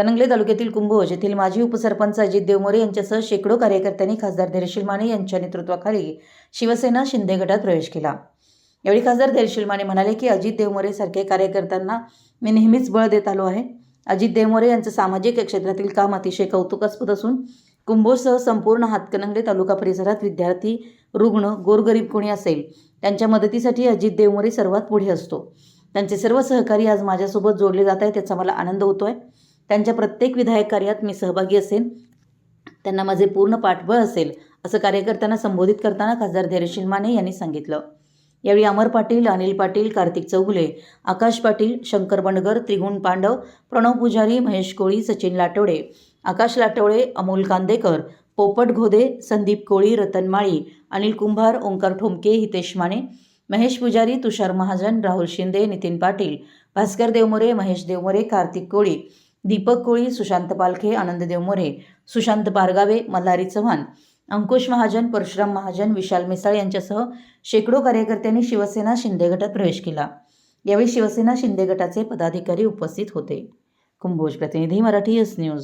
हातकणंगले तालुक्यातील कुंभोज येथील माजी उपसरपंच अजित देवमोरे यांच्यासह शेकडो कार्यकर्त्यांनी खासदार धैर्यशील माने यांच्या नेतृत्वाखाली शिवसेना शिंदे गटात प्रवेश केला. यावेळी खासदार धैर्यशील माने म्हणाले की अजित देवमोरे सारख्या कार्यकर्त्यांना मी नेहमीच बळ देत आलो आहे. अजित देवमोरे यांचं सामाजिक क्षेत्रातील काम अतिशय कौतुकास्पद असून कुंभोजसह संपूर्ण हातकणंगले तालुका परिसरात विद्यार्थी रुग्ण गोरगरीब कोणी असेल त्यांच्या मदतीसाठी अजित देवमोरे सर्वात पुढे असतो. त्यांचे सर्व सहकारी आज माझ्यासोबत जोडले जात आहेत त्याचा मला आनंद होतो आहे त्यांच्या प्रत्येक विधायक कार्यात मी सहभागी असेन. त्यांना माझे पूर्ण पाठबळ असेल असं कार्यकर्त्यांना संबोधित करताना खासदार धैर्यशील माने यांनी सांगितलं. यावेळी अमर पाटील अनिल पाटील कार्तिक चौगुले आकाश पाटील शंकर बंडगर त्रिगुण पांडव प्रणव पुजारी महेश कोळी सचिन लाटवडे आकाश लाटवडे अमोल कांदेकर पोपट घोदे संदीप कोळी रतन माळी अनिल कुंभार ओंकार ठोमके हितेश माने महेश पुजारी तुषार महाजन राहुल शिंदे नितीन पाटील भास्कर देवमोरे महेश देवमोरे कार्तिक कोळी दीपक कोळी सुशांत पालखे आनंद देवमोरे सुशांत पारगावे मल्हारी चव्हाण अंकुश महाजन परशुराम महाजन विशाल मिसाळ यांच्यासह शेकडो कार्यकर्त्यांनी शिवसेना शिंदे गटात प्रवेश केला. यावेळी शिवसेना शिंदे गटाचे पदाधिकारी उपस्थित होते. कुंभोज प्रतिनिधी मराठी एस न्यूज